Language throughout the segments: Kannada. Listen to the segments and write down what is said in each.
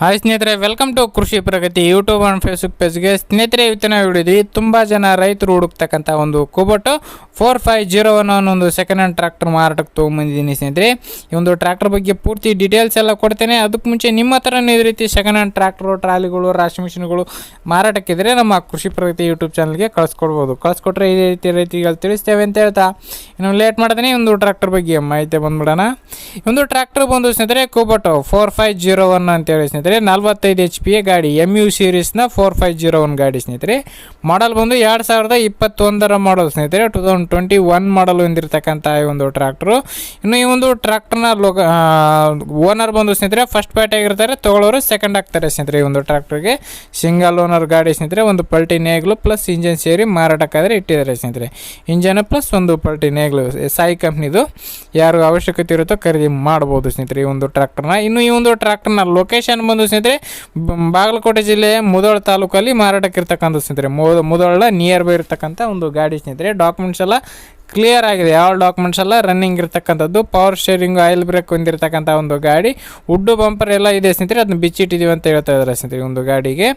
ಹಾಯ್ ಸ್ನೇಹಿತರೆ welcome to Krishi Pragathi YouTube and Facebook ಪೇಜ್ಗೆ ಸ್ನೇಹಿತರೆ ಇವತ್ತಿನ ಹಿಡಿದ್ವಿ ತುಂಬ ಜನ ರೈತರು ಹುಡುಕ್ತಕ್ಕಂಥ ಒಂದು Kubota four five zero one ಒಂದು ಸೆಕೆಂಡ್ ಹ್ಯಾಂಡ್ ಟ್ರ್ಯಾಕ್ಟರ್ ಮಾರಾಟಕ್ಕೆ ತೊಗೊಂಬಂದಿದ್ದೀನಿ ಸ್ನೇಹಿತರೆ. ಈ ಒಂದು ಟ್ರ್ಯಾಕ್ಟರ್ ಬಗ್ಗೆ ಪೂರ್ತಿ ಡೀಟೇಲ್ಸ್ ಎಲ್ಲ ಕೊಡ್ತೇನೆ. ಅದಕ್ಕೆ ಮುಂಚೆ ನಿಮ್ಮ ಹತ್ರನೇ ಇದೇ ರೀತಿ ಸೆಕೆಂಡ್ ಹ್ಯಾಂಡ್ ಟ್ರ್ಯಾಕ್ಟ್ರು ಟ್ರಾಲಿಗಳು, ರಾಶಿ ಮಿಷಿನ್ಗಳು ಮಾರಾಟಕ್ಕಿದ್ರೆ ನಮ್ಮ ಕೃಷಿ ಪ್ರಗತಿ ಯೂಟ್ಯೂಬ್ ಚಾನಲ್ಗೆ ಕಳಿಸ್ಕೊಡ್ಬೋದು. ಕಳಿಸ್ಕೊಟ್ರೆ ಇದೇ ರೀತಿ ರೈತರಿಗೆ ತಿಳಿಸ್ತೇವೆ ಅಂತ ಹೇಳ್ತಾ. ಇನ್ನು ಲೇಟ್ ಮಾಡ್ತೇನೆ. ಒಂದು ಟ್ರ್ಯಾಕ್ಟರ್ ಬಗ್ಗೆ ಮಾಹಿತಿ ಬಂದ್ಬಿಡೋಣ. ಒಂದು ಟ್ರ್ಯಾಕ್ಟರ್ ಬಂದು ಸ್ನೇಹಿತರೆ, Kubota four five zero one ಅಂತೇಳಿ ಸ್ನೇಹಿತರೆ. ನಲ್ವತ್ತೈದು ಎಚ್ ಪಿ ಗಾಡಿ ಎಂ ಯು ಸೀರೀಸ್ನ ಫೋರ್ ಫೈವ್ ಜೀರೋ ಒನ್ ಗಾಡಿ ಸ್ನೇಹಿತರೆ. ಮಾಡಲ್ ಬಂದು ಎರಡು ಸಾವಿರದ ಇಪ್ಪತ್ತೊಂದರ ಮಾಡಲ್ ಸ್ನೇಹಿತರೆ two thousand twenty one model ಹೊಂದಿರತಕ್ಕಂಥ ಈ ಒಂದು ಟ್ರ್ಯಾಕ್ಟ್ರು ಇನ್ನು ಈ ಒಂದು ಟ್ರ್ಯಾಕ್ಟರ್ನ ಲೋಕ ಓನರ್ ಬಂದು ಸ್ನೇಹಿತರೆ ಫಸ್ಟ್ ಪ್ಯಾಟ್ ಆಗಿರ್ತಾರೆ ತೊಗೊಳೋರು ಸೆಕೆಂಡ್ ಆಗ್ತಾರೆ ಸ್ನೇಹಿತರೆ ಈ ಒಂದು ಟ್ರ್ಯಾಕ್ಟರ್ಗೆ ಸಿಂಗಲ್ ಓನರ್ ಗಾಡಿ ಸ್ನೇಹಿತರೆ, ಒಂದು ಪಲ್ಟಿ ನೇಗ್ಲು ಪ್ಲಸ್ ಇಂಜನ್ ಸೇರಿ ಮಾರಾಟಕ್ಕಾದರೆ ಇಟ್ಟಿದ್ದಾರೆ ಸ್ನೇಹಿತರೆ. ಇಂಜನ್ ಪ್ಲಸ್ ಒಂದು ಪಲ್ಟಿ ನೇಗ್ಲು, ಸಾಯಿ ಕಂಪ್ನಿದು. ಯಾರು ಅವಶ್ಯಕತೆ ಇರುತ್ತೋ ಖರೀದಿ ಮಾಡ್ಬೋದು ಸ್ನೇಹಿತರೆ ಈ ಒಂದು ಟ್ರ್ಯಾಕ್ಟರ್ನ ಇನ್ನು ಈ ಒಂದು ಟ್ರ್ಯಾಕ್ಟರ್ನ ಲೊಕೇಶನ್ ಬಂದು ಸ್ನೇಹಿತರೆ ಬಾಗಲಕೋಟೆ ಜಿಲ್ಲೆಯ ಮುದೋಳ ತಾಲೂಕಲ್ಲಿ ಮಾರಾಟಕ್ಕೆ ಇರ್ತಕ್ಕಂಥ ಸ್ನೇಹಿತರೆ. ಮುದೋಳ ನಿಯರ್ ಬೈ ಇರ್ತಕ್ಕಂಥ ಒಂದು ಗಾಡಿ ಸ್ನೇಹಿತರೆ. ಡಾಕ್ಯುಮೆಂಟ್ಸ್ ಎಲ್ಲ ಕ್ಲಿಯರ್ ಆಗಿದೆ. ಯಾವ ಡಾಕ್ಯುಮೆಂಟ್ಸ್ ಎಲ್ಲ ರನ್ನಿಂಗ್ ಇರ್ತಕ್ಕಂಥದ್ದು. ಪವರ್ ಶೇರಿಂಗ್ ಆಯಿಲ್ ಬ್ರೇಕ್ ಹೊಂದಿರತಕ್ಕಂಥ ಒಂದು ಗಾಡಿ. ಉಡ್ಡು ಬಂಪರ್ ಎಲ್ಲ ಇದೆ ಸ್ನೇಹಿತರೆ. ಅದನ್ನ ಬಿಚ್ಚಿಟ್ಟಿದ್ದೀವಿ ಅಂತ ಹೇಳ್ತಾ ಇದ್ದಾರೆ ಸ್ನೇಹಿತರೆ ಒಂದು ಗಾಡಿಗೆ.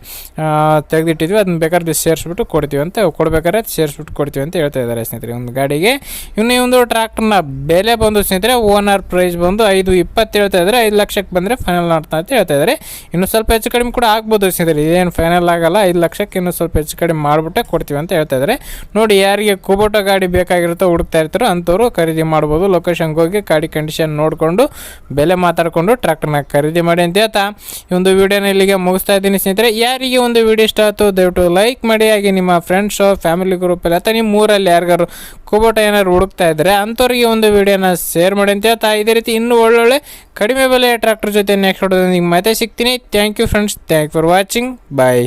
ತೆಗೆದಿಟ್ಟಿದ್ವಿ. ಅದನ್ನ ಬೇಕಾದ್ರೆ ಸೇರಿಸ್ಬಿಟ್ಟು ಕೊಡ್ತೀವಿ ಅಂತ ಕೊಡ್ಬೇಕಾದ್ರೆ ಸೇರಿಸ್ಬಿಟ್ಟು ಕೊಡ್ತೀವಿ ಅಂತ ಹೇಳ್ತಾ ಇದ್ದಾರೆ ಸ್ನೇಹಿತರೆ ಒಂದು ಗಾಡಿಗೆ. ಇನ್ನು ಈ ಒಂದು ಟ್ರ್ಯಾಕ್ಟರ್ನ ಬೆಲೆ ಬಂದು ಸ್ನೇಹಿತರೆ ಓನರ್ ಪ್ರೈಸ್ ಬಂದು ಐದು ಇಪ್ಪತ್ತು ಹೇಳ್ತಾ ಇದ್ದಾರೆ. ಐದು ಲಕ್ಷಕ್ಕೆ ಬಂದರೆ ಫೈನಲ್ ಮಾಡ್ತಾ ಅಂತ ಹೇಳ್ತಾ ಇದ್ದಾರೆ. ಇನ್ನು ಸ್ವಲ್ಪ ಹೆಚ್ಚು ಕಡಿಮೆ ಕೂಡ ಆಗ್ಬೋದು ಸ್ನೇಹಿತರೆ. ಇದೇನು ಫೈನಲ್ ಆಗಲ್ಲ. ಐದು ಲಕ್ಷಕ್ಕೆ ಇನ್ನೂ ಸ್ವಲ್ಪ ಹೆಚ್ಚು ಕಡಿಮೆ ಮಾಡಿಬಿಟ್ಟೆ ಕೊಡ್ತೀವಿ ಅಂತ ಹೇಳ್ತಾ ಇದ್ದಾರೆ. ನೋಡಿ, ಯಾರಿಗೆ ಕುಬೋಟೋ ಗಾಡಿ ಬೇಕಾಗಿರುತ್ತೋ ಹುಡುಕ್ತಾ ಇರ್ತಾರೋ ಅಂಥವ್ರು ಖರೀದಿ ಮಾಡ್ಬೋದು. ಲೊಕೇಶನ್ಗೆ ಹೋಗಿ ಗಾಡಿ ಕಂಡೀಷನ್ ನೋಡಿಕೊಂಡು ಬೆಲೆ ಮಾತಾಡಿಕೊಂಡು ಟ್ರ್ಯಾಕ್ಟರ್ನ ಖರೀದಿ ಮಾಡಿ ಅಂತ ಹೇಳ್ತಾ. ಈ ಒಂದು ವಿಡಿಯೋನ ಇಲ್ಲಿಗೆ ಮುಗಿಸ್ತಾ ಇದ್ದೀನಿ ಸ್ನೇಹಿತರೆ. ಯಾರಿಗೆ ಒಂದು ವಿಡಿಯೋ ಇಷ್ಟ ಆಯ್ತು, ದಯವಿಟ್ಟು ಲೈಕ್ ಮಾಡಿ. ಹಾಗೆ ನಿಮ್ಮ ಫ್ರೆಂಡ್ಸು ಫ್ಯಾಮಿಲಿ ಗ್ರೂಪಲ್ಲಿ ಅಥವಾ ನಿಮ್ಮ ಊರಲ್ಲಿ ಯಾರಿಗಾರು ಕುಬೋಟ ಏನಾದ್ರು ಹುಡುಕ್ತಾ ಇದ್ದರೆ ಅಂಥವ್ರಿಗೆ ಒಂದು ವಿಡಿಯೋನ ಶೇರ್ ಮಾಡಿ ಅಂತ ಹೇಳ್ತಾ. ಇದೇ ರೀತಿ ಇನ್ನೂ ಒಳ್ಳೊಳ್ಳೆ ಕಡಿಮೆ ಬೆಲೆ ಟ್ರ್ಯಾಕ್ಟರ್ ಜೊತೆ ನೆಕ್ಸ್ಟ್ ಹೊಡೆದು ನಿಮ್ಗೆ ಮತ್ತೆ ಸಿಗ್ತೀನಿ. Thank you friends thank for watching bye